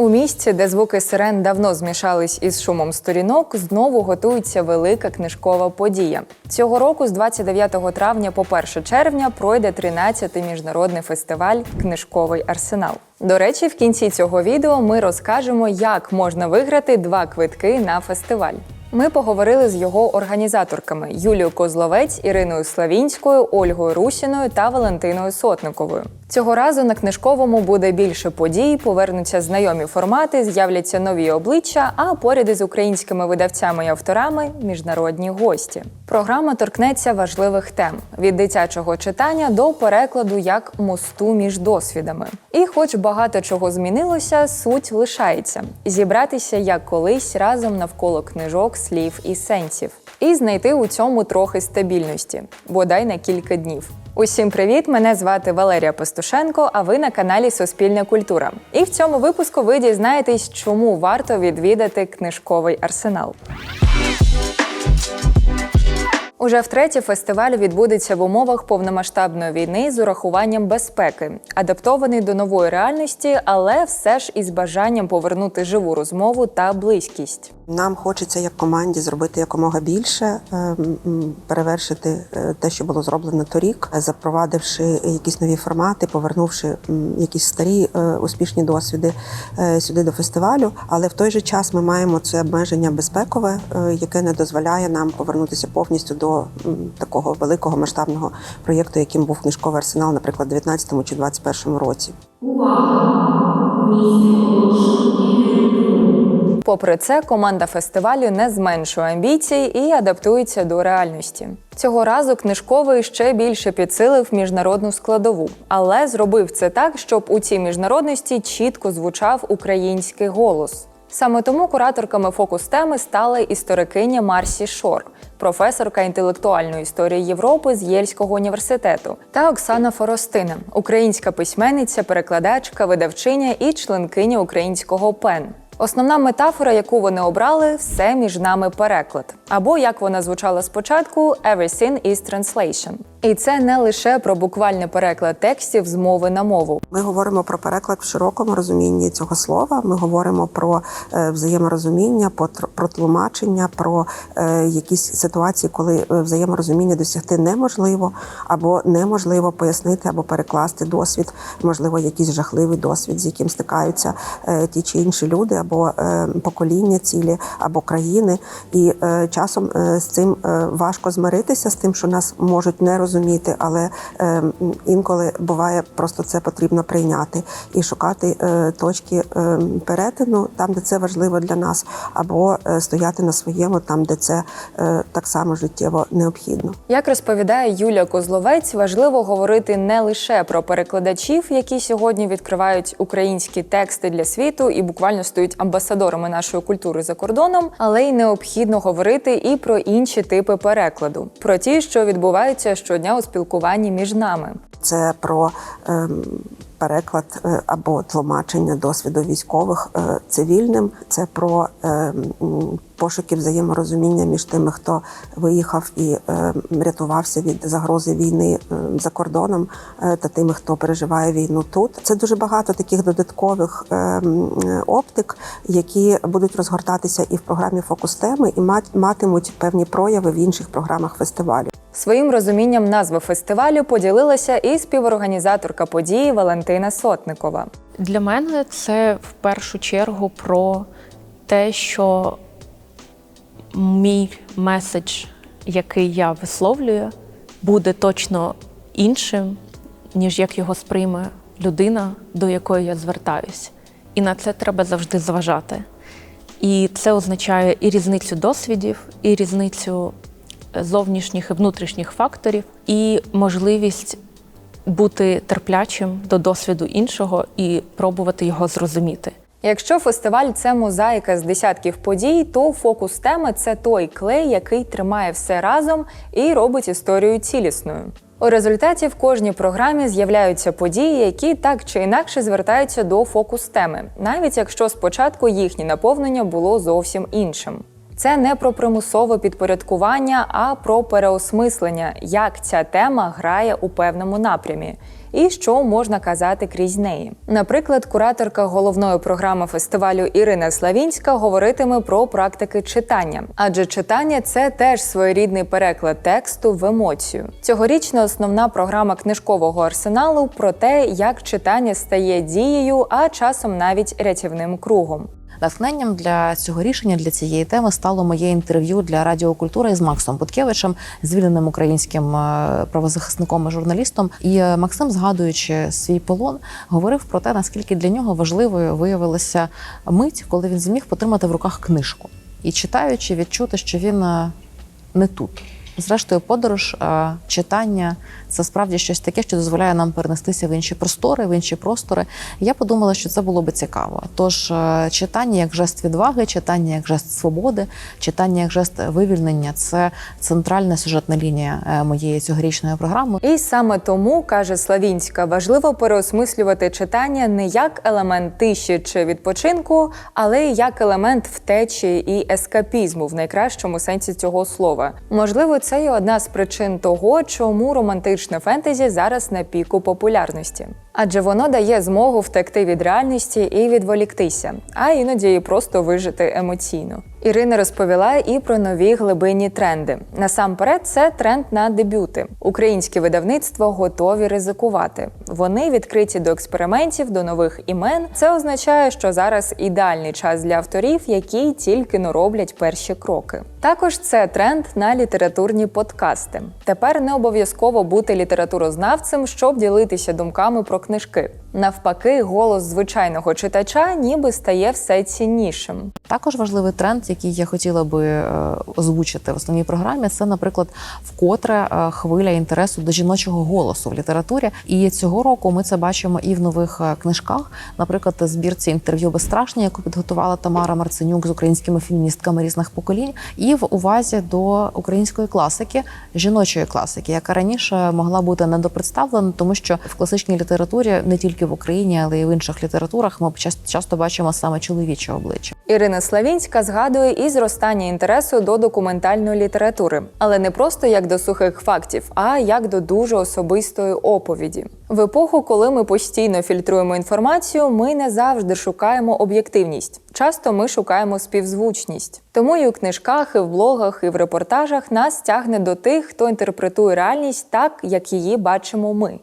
У місці, де звуки сирен давно змішались із шумом сторінок, знову готується велика книжкова подія. Цього року з 29 травня по 1 червня пройде 13-й міжнародний фестиваль Книжковий арсенал. До речі, в кінці цього відео ми розкажемо, як можна виграти два квитки на фестиваль. Ми поговорили з його організаторками Юлією Козловець, Іриною Славінською, Ольгою Русіною та Валентиною Сотниковою. Цього разу на книжковому буде більше подій, повернуться знайомі формати, з'являться нові обличчя, а поряд із українськими видавцями і авторами міжнародні гості. Програма торкнеться важливих тем від дитячого читання до перекладу як мосту між досвідами. І, хоч багато чого змінилося, суть лишається зібратися як колись разом навколо книжок, слів і сенсів, і знайти у цьому трохи стабільності, бодай на кілька днів. Усім привіт! Мене звати Валерія Пастушенко, а ви на каналі Суспільна культура. І в цьому випуску ви дізнаєтесь, чому варто відвідати книжковий арсенал. Уже втретє фестиваль відбудеться в умовах повномасштабної війни з урахуванням безпеки, адаптований до нової реальності, але все ж із бажанням повернути живу розмову та близькість. Нам хочеться як команді зробити якомога більше, е, перевершити е, те, що було зроблено торік, запровадивши якісь нові формати, повернувши якісь старі е, успішні досвіди сюди до фестивалю. Але в той же час ми маємо це обмеження безпекове, яке не дозволяє нам повернутися повністю до такого великого масштабного проєкту, яким був книжковий арсенал, наприклад, у 19 чи 21 році. Попри це, команда фестивалю не зменшує амбіції і адаптується до реальності. Цього разу книжковий ще більше підсилив міжнародну складову, але зробив це так, щоб у цій міжнародності чітко звучав український голос. Саме тому кураторками фокус теми стали історикиня Марсі Шор, професорка інтелектуальної історії Європи з Єльського університету, та Оксана Форостина, українська письменниця, перекладачка, видавчиня і членкиня українського ПЕН. Основна метафора, яку вони обрали, все між нами переклад. Або як вона звучала спочатку, «Everything is translation». І це не лише про буквальний переклад текстів з мови на мову. Ми говоримо про переклад в широкому розумінні цього слова. Ми говоримо про е, взаєморозуміння, про тлумачення, про е, якісь ситуації, коли е, взаєморозуміння досягти неможливо, або неможливо пояснити або перекласти досвід, можливо, якийсь жахливий досвід, з яким стикаються ті чи інші люди, або покоління цілі, або країни. І е, часом е, з цим е, важко змиритися з тим, що нас можуть не розуміти, але е, інколи буває просто це потрібно прийняти і шукати точки перетину там, де це важливо для нас, або стояти на своєму там, де це так само життєво необхідно. Як розповідає Юлія Козловець, важливо говорити не лише про перекладачів, які сьогодні відкривають українські тексти для світу і буквально стають амбасадорами нашої культури за кордоном, але й необхідно говорити і про інші типи перекладу, про ті, що відбуваються щодня у спілкуванні між нами. Це про ем, переклад е, або тлумачення досвіду військових е, цивільним. Це про ем, пошуки взаєморозуміння між тими, хто виїхав і рятувався від загрози війни за кордоном, е, та тими, хто переживає війну тут. Це дуже багато таких додаткових е, оптик, які будуть розгортатися і в програмі фокус теми, і мат- матимуть певні прояви в інших програмах фестивалю. Своїм розумінням назви фестивалю поділилася і співорганізаторка події Валентина Сотникова. Для мене це в першу чергу про те, що мій меседж, який я висловлюю, буде точно іншим, ніж як його сприйме людина, до якої я звертаюсь. І на це треба завжди зважати. І це означає і різницю досвідів, і різницю зовнішніх і внутрішніх факторів, і можливість бути терплячим до досвіду іншого і пробувати його зрозуміти. Якщо фестиваль це мозаїка з десятків подій, то фокус теми це той клей, який тримає все разом і робить історію цілісною. У результаті в кожній програмі з'являються події, які так чи інакше звертаються до фокус теми, навіть якщо спочатку їхнє наповнення було зовсім іншим. Це не про примусове підпорядкування, а про переосмислення, як ця тема грає у певному напрямі. І що можна казати крізь неї. Наприклад, кураторка головної програми фестивалю Ірина Славінська говоритиме про практики читання, адже читання це теж своєрідний переклад тексту в емоцію. Цьогорічна основна програма книжкового арсеналу про те, як читання стає дією, а часом навіть рятівним кругом. Натхненням для цього рішення для цієї теми стало моє інтерв'ю для Радіо Культура із Максом Буткевичем, звільненим українським е, правозахисником і журналістом. І е, Максим, згадуючи свій полон, говорив про те, наскільки для нього важливою виявилася мить, коли він зміг потримати в руках книжку і читаючи, відчути, що він е, не тут. Зрештою, подорож, е, читання це справді щось таке, що дозволяє нам перенестися в інші простори, в інші простори. Я подумала, що це було би цікаво. Тож е, читання як жест відваги, читання як жест свободи, читання як жест вивільнення це центральна сюжетна лінія е, моєї цьогорічної програми. І саме тому каже Славінська, важливо переосмислювати читання не як елемент тиші чи відпочинку, але як елемент втечі і ескапізму в найкращому сенсі цього слова. Можливо, це і одна з причин того, чому романтичне фентезі зараз на піку популярності. Адже воно дає змогу втекти від реальності і відволіктися, а іноді і просто вижити емоційно. Ірина розповіла і про нові глибинні тренди. Насамперед, це тренд на дебюти. Українські видавництва готові ризикувати. Вони відкриті до експериментів, до нових імен. Це означає, що зараз ідеальний час для авторів, які тільки но роблять перші кроки. Також це тренд на літературні подкасти. Тепер не обов'язково бути літературознавцем, щоб ділитися думками про книжки. Навпаки, голос звичайного читача ніби стає все ціннішим. Також важливий тренд, який я хотіла би е, озвучити в основній програмі, це, наприклад, вкотре е, хвиля інтересу до жіночого голосу в літературі. І цього року ми це бачимо і в нових е, книжках, наприклад, збірці інтерв'ю безстрашні, яку підготувала Тамара Марценюк з українськими феміністками різних поколінь, і в увазі до української класики, жіночої класики, яка раніше могла бути недопредставлена, тому що в класичній літературі не тільки в Україні, але й в інших літературах ми часто бачимо саме чоловіче обличчя. Ірина Славінська згадує і зростання інтересу до документальної літератури, але не просто як до сухих фактів, а як до дуже особистої оповіді. В епоху, коли ми постійно фільтруємо інформацію, ми не завжди шукаємо об'єктивність. Часто ми шукаємо співзвучність. Тому і у книжках, і в блогах, і в репортажах нас тягне до тих, хто інтерпретує реальність так, як її бачимо ми.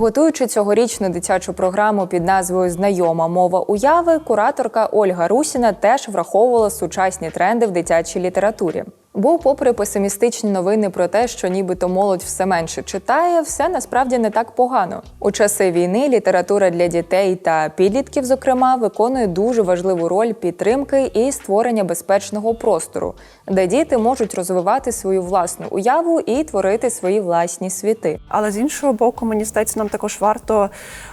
Готуючи цьогорічну дитячу програму під назвою Знайома мова уяви, кураторка Ольга Русіна теж враховувала сучасні тренди в дитячій літературі. Бо, попри песимістичні новини про те, що нібито молодь все менше читає, все насправді не так погано. У часи війни література для дітей та підлітків, зокрема, виконує дуже важливу роль підтримки і створення безпечного простору, де діти можуть розвивати свою власну уяву і творити свої власні світи. Але з іншого боку, мені здається, нам також варто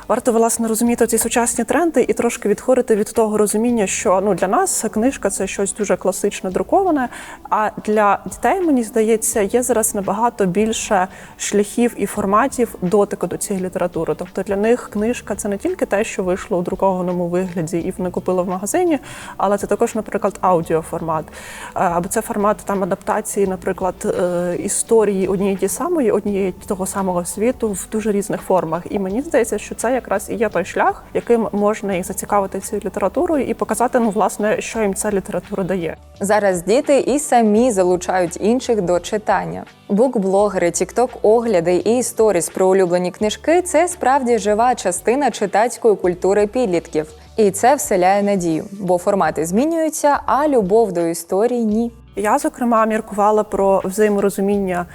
варто власне розуміти ці сучасні тренди і трошки відходити від того розуміння, що ну для нас книжка це щось дуже класично друковане. А для дітей, мені здається, є зараз набагато більше шляхів і форматів дотику до цієї літератури. Тобто для них книжка це не тільки те, що вийшло у друкованому вигляді і вони купили в магазині, але це також, наприклад, аудіоформат. Е, Або це формат там адаптації, наприклад, е, історії однієї самої, однієї того самого світу в дуже різних формах. І мені здається, що це якраз і є той шлях, яким можна їх зацікавити цією літературою і показати, ну власне, що їм ця література дає. Зараз діти і самі залучають інших до читання. Букблогери, тікток-огляди і сторіс про улюблені книжки це справді жива частина читацької культури підлітків. І це вселяє надію, бо формати змінюються, а любов до історій ні. Я, зокрема, міркувала про взаєморозуміння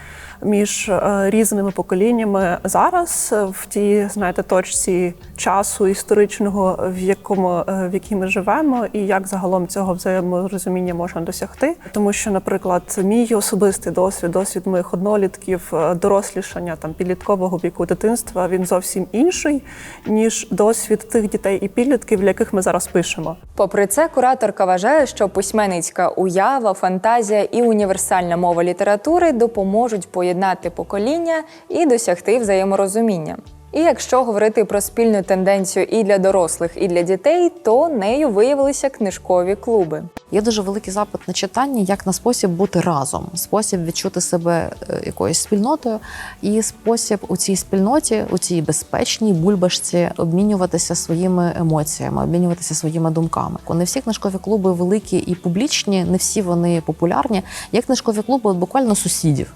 між е, різними поколіннями зараз е, в тій, знаєте, точці часу історичного, в якому е, в якій ми живемо, і як загалом цього взаєморозуміння можна досягти. Тому що, наприклад, мій особистий досвід, досвід моїх однолітків, дорослішання там підліткового віку дитинства, він зовсім інший ніж досвід тих дітей і підлітків, для яких ми зараз пишемо. Попри це, кураторка вважає, що письменницька уява, фантазія і універсальна мова літератури допоможуть поєднати покоління і досягти взаєморозуміння. І якщо говорити про спільну тенденцію і для дорослих, і для дітей, то нею виявилися книжкові клуби. Є дуже великий запит на читання як на спосіб бути разом, спосіб відчути себе е, якоюсь спільнотою, і спосіб у цій спільноті, у цій безпечній бульбашці обмінюватися своїми емоціями, обмінюватися своїми думками. Не всі книжкові клуби великі і публічні, не всі вони популярні. Є книжкові клуби буквально сусідів.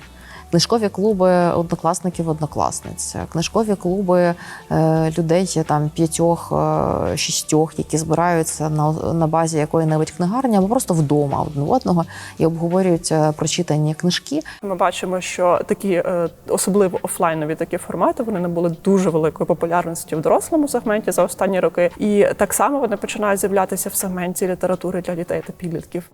Книжкові клуби однокласників, однокласниць, книжкові клуби е, людей там п'ятьох, е, шістьох, які збираються на, на базі якої-небудь книгарні або просто вдома один одного і обговорюють е, прочитані книжки. Ми бачимо, що такі особливо офлайнові такі формати вони набули дуже великої популярності в дорослому сегменті за останні роки, і так само вони починають з'являтися в сегменті літератури для дітей та підлітків.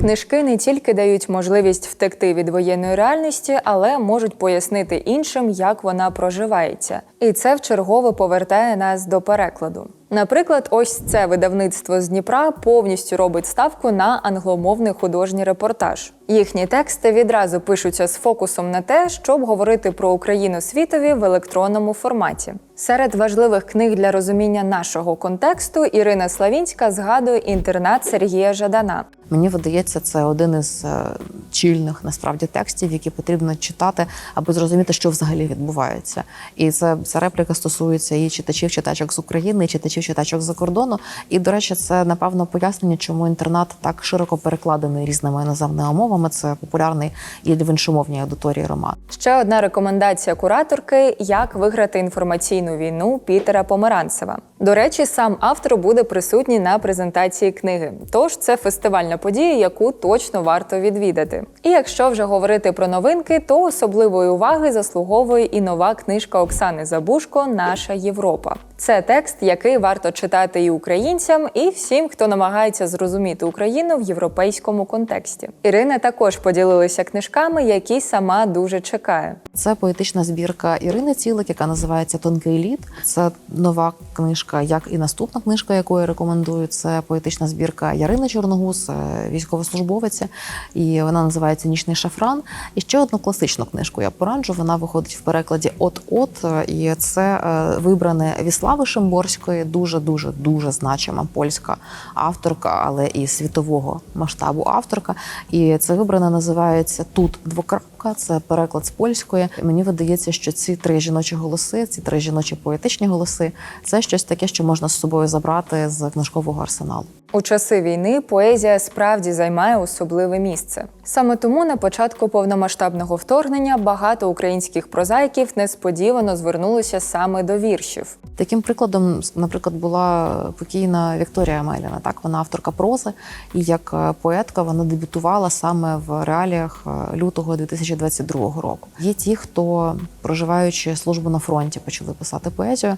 Книжки не тільки дають можливість втекти від воєнної реальності, але можуть пояснити іншим, як вона проживається. І це вчергове повертає нас до перекладу. Наприклад, ось це видавництво з Дніпра повністю робить ставку на англомовний художній репортаж. Їхні тексти відразу пишуться з фокусом на те, щоб говорити про Україну світові в електронному форматі. Серед важливих книг для розуміння нашого контексту Ірина Славінська згадує інтернат Сергія Жадана. Мені видається, це один із е, чільних насправді текстів, які потрібно читати, аби зрозуміти, що взагалі відбувається. І це ця репліка стосується і читачів, читачок з України, і читачів, читачок з-за кордону. І, до речі, це напевно пояснення, чому інтернат так широко перекладений різними іноземними мовами. Це популярний і в іншомовній аудиторії роман. Ще одна рекомендація кураторки: як виграти інформаційну війну Пітера Померанцева. До речі, сам автор буде присутній на презентації книги. Тож це фестивальна подія, яку точно варто відвідати. І якщо вже говорити про новинки, то особливої уваги заслуговує і нова книжка Оксани Забушко Наша Європа. Це текст, який варто читати і українцям, і всім, хто намагається зрозуміти Україну в європейському контексті. Ірина також поділилася книжками, які сама дуже чекає. Це поетична збірка Ірини Цілик, яка називається Тонкий лід. Це нова книжка, як і наступна книжка, яку я рекомендую. Це поетична збірка Ярини Чорногуз, е, військовослужбовиця, і вона називається Нічний шафран. І ще одну класичну книжку я пораджу. Вона виходить в перекладі От-от, і це е, вибране Віслави Шимборської, дуже дуже дуже значима польська авторка, але і світового масштабу авторка. І це вибране називається Тут двокрапка. Це переклад з польської. Мені видається, що ці три жіночі голоси, ці три жіночі поетичні голоси, це щось таке, що можна з собою забрати з книжкового арсеналу. У часи війни поезія справді займає особливе місце. Саме тому на початку повномасштабного вторгнення багато українських прозаїків несподівано звернулися саме до віршів. Таким прикладом, наприклад, була покійна Вікторія Меліна. Так, вона авторка прози, і як е, поетка вона дебютувала саме в реаліях е, лютого 2022 року. Є ті, хто проживаючи службу на фронті, почали писати поезію.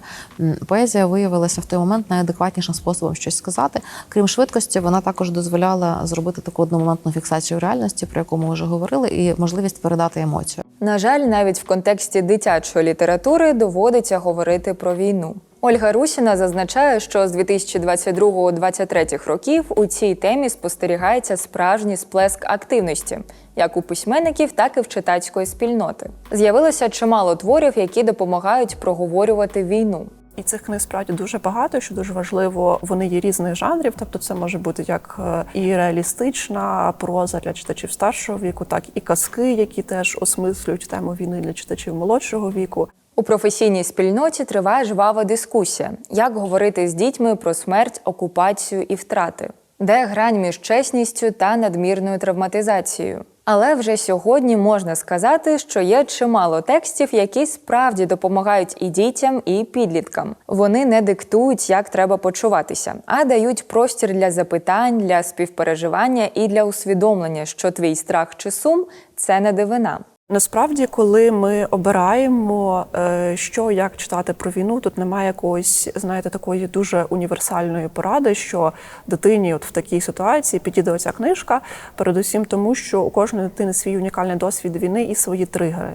Поезія виявилася в той момент найадекватнішим способом щось сказати. Крім швидкості, вона також дозволяла зробити таку одномоментну фіксацію реальності, про яку ми вже говорили, і можливість передати емоцію. На жаль, навіть в контексті дитячої літератури доводиться говорити про війну. Ольга Русіна зазначає, що з 2022-2023 років у цій темі спостерігається справжній сплеск активності, як у письменників, так і в читацької спільноти. З'явилося чимало творів, які допомагають проговорювати війну. І цих книг справді дуже багато, що дуже важливо, вони є різних жанрів. Тобто, це може бути як е, і реалістична проза для читачів старшого віку, так і казки, які теж осмислюють тему війни для читачів молодшого віку. У професійній спільноті триває жвава дискусія, як говорити з дітьми про смерть, окупацію і втрати, де грань між чесністю та надмірною травматизацією. Але вже сьогодні можна сказати, що є чимало текстів, які справді допомагають і дітям, і підліткам. Вони не диктують, як треба почуватися, а дають простір для запитань, для співпереживання і для усвідомлення, що твій страх чи сум це не дивина. Насправді, коли ми обираємо, е, що як читати про війну, тут немає якоїсь, знаєте, такої дуже універсальної поради, що дитині, от в такій ситуації, підійде оця книжка, передусім тому, що у кожної дитини свій унікальний досвід війни і свої тригери.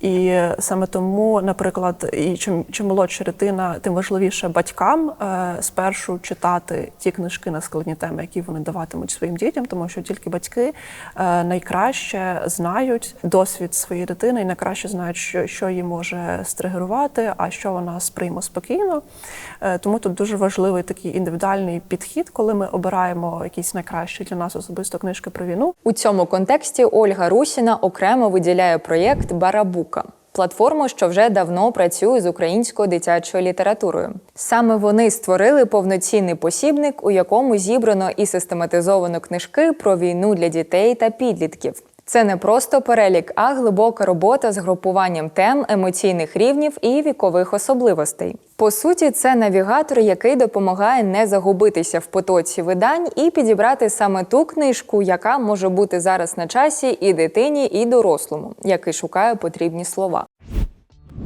І саме тому, наприклад, і чим, чим молодша дитина, тим важливіше батькам е, спершу читати ті книжки на складні теми, які вони даватимуть своїм дітям, тому що тільки батьки е, найкраще знають досвід своєї дитини і найкраще знають, що, що її може стригерувати, а що вона сприйме спокійно. Е, Тому тут дуже важливий такий індивідуальний підхід, коли ми обираємо якісь найкращі для нас особисто книжки про війну. У цьому контексті Ольга Русіна окремо виділяє проєкт Барабука. Платформу, що вже давно працює з українською дитячою літературою. Саме вони створили повноцінний посібник, у якому зібрано і систематизовано книжки про війну для дітей та підлітків. Це не просто перелік, а глибока робота з групуванням тем, емоційних рівнів і вікових особливостей. По суті, це навігатор, який допомагає не загубитися в потоці видань і підібрати саме ту книжку, яка може бути зараз на часі і дитині, і дорослому, який шукає потрібні слова.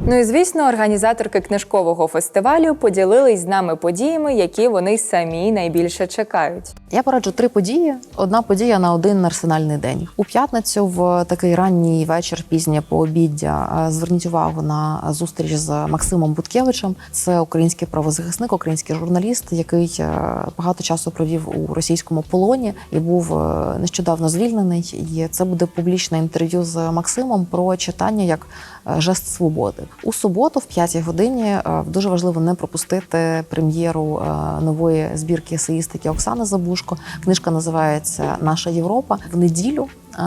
Ну і звісно, організаторки книжкового фестивалю поділились з нами подіями, які вони самі найбільше чекають. Я пораджу три події. Одна подія на один арсенальний день. У п'ятницю, в такий ранній вечір, пізнє пообіддя, зверніть увагу на зустріч з Максимом Буткевичем. Це український правозахисник, український журналіст, який е, багато часу провів у російському полоні і був е, нещодавно звільнений. І це буде публічне інтерв'ю з Максимом про читання як е, жест свободи. У суботу, в п'ятій годині, дуже важливо не пропустити прем'єру нової збірки есеїстики Оксани Забушко. Книжка називається Наша Європа в неділю. е,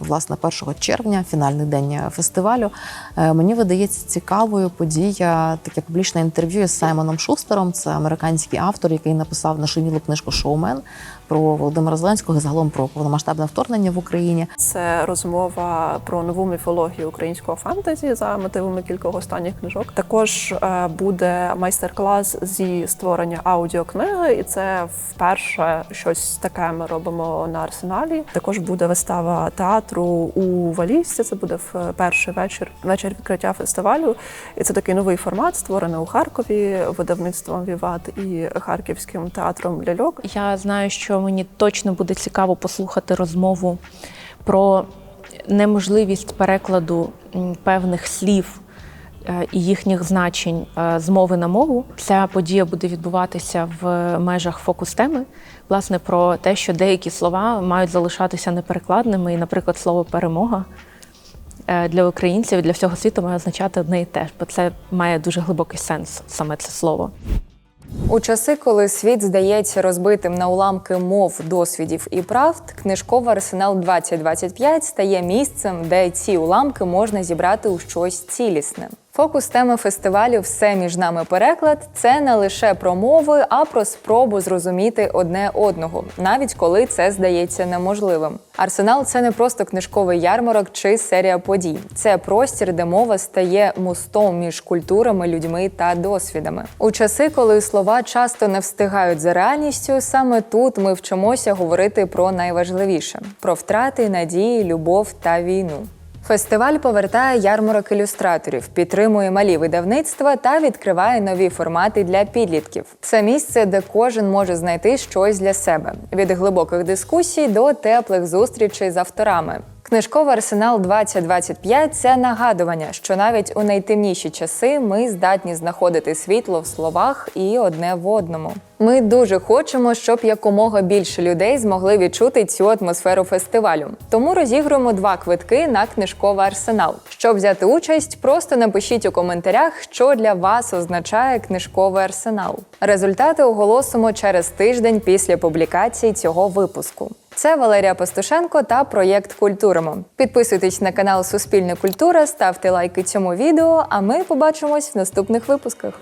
Власне, 1 червня, фінальний день фестивалю, Е, мені видається цікавою подія, таке публічне інтерв'ю з Саймоном Шустером. Це американський автор, який написав нашумілу книжку Шоумен про Володимира Зеленського і загалом про повномасштабне вторгнення в Україні. Це розмова про нову міфологію українського фентезі за мотивами кількох останніх книжок. Також е, буде майстер-клас зі створення аудіокниги, і це вперше щось таке ми робимо на арсеналі. Також буде вистава театру у Валісці. Це буде в перший вечір, вечір відкриття фестивалю. І це такий новий формат, створений у Харкові видавництвом Віват і Харківським театром ляльок. Я знаю, що мені точно буде цікаво послухати розмову про неможливість перекладу певних слів е, і їхніх значень е, з мови на мову. Ця подія буде відбуватися в межах фокус теми, власне, про те, що деякі слова мають залишатися неперекладними, і, наприклад, слово перемога. е, Для українців і для всього світу має означати одне і те ж, бо це має дуже глибокий сенс, саме це слово. У часи, коли світ здається розбитим на уламки мов, досвідів і правд, книжковий арсенал 2025 стає місцем, де ці уламки можна зібрати у щось цілісне. Фокус теми фестивалю Все між нами переклад це не лише про мови, а про спробу зрозуміти одне одного, навіть коли це здається неможливим. Арсенал це не просто книжковий ярмарок чи серія подій. Це простір, де мова стає мостом між культурами, людьми та досвідами. У часи, коли слова часто не встигають за реальністю, саме тут ми вчимося говорити про найважливіше: про втрати, надії, любов та війну. Фестиваль повертає ярмарок ілюстраторів, підтримує малі видавництва та відкриває нові формати для підлітків. Це місце, де кожен може знайти щось для себе від глибоких дискусій до теплих зустрічей з авторами. Книжковий арсенал 2025 – це нагадування, що навіть у найтемніші часи ми здатні знаходити світло в словах і одне в одному. Ми дуже хочемо, щоб якомога більше людей змогли відчути цю атмосферу фестивалю. Тому розігруємо два квитки на книжковий арсенал. Щоб взяти участь, просто напишіть у коментарях, що для вас означає книжковий арсенал. Результати оголосимо через тиждень після публікації цього випуску. Це Валерія Пастушенко та проєкт Культуримо. Підписуйтесь на канал Суспільне культура, ставте лайки цьому відео, а ми побачимось в наступних випусках.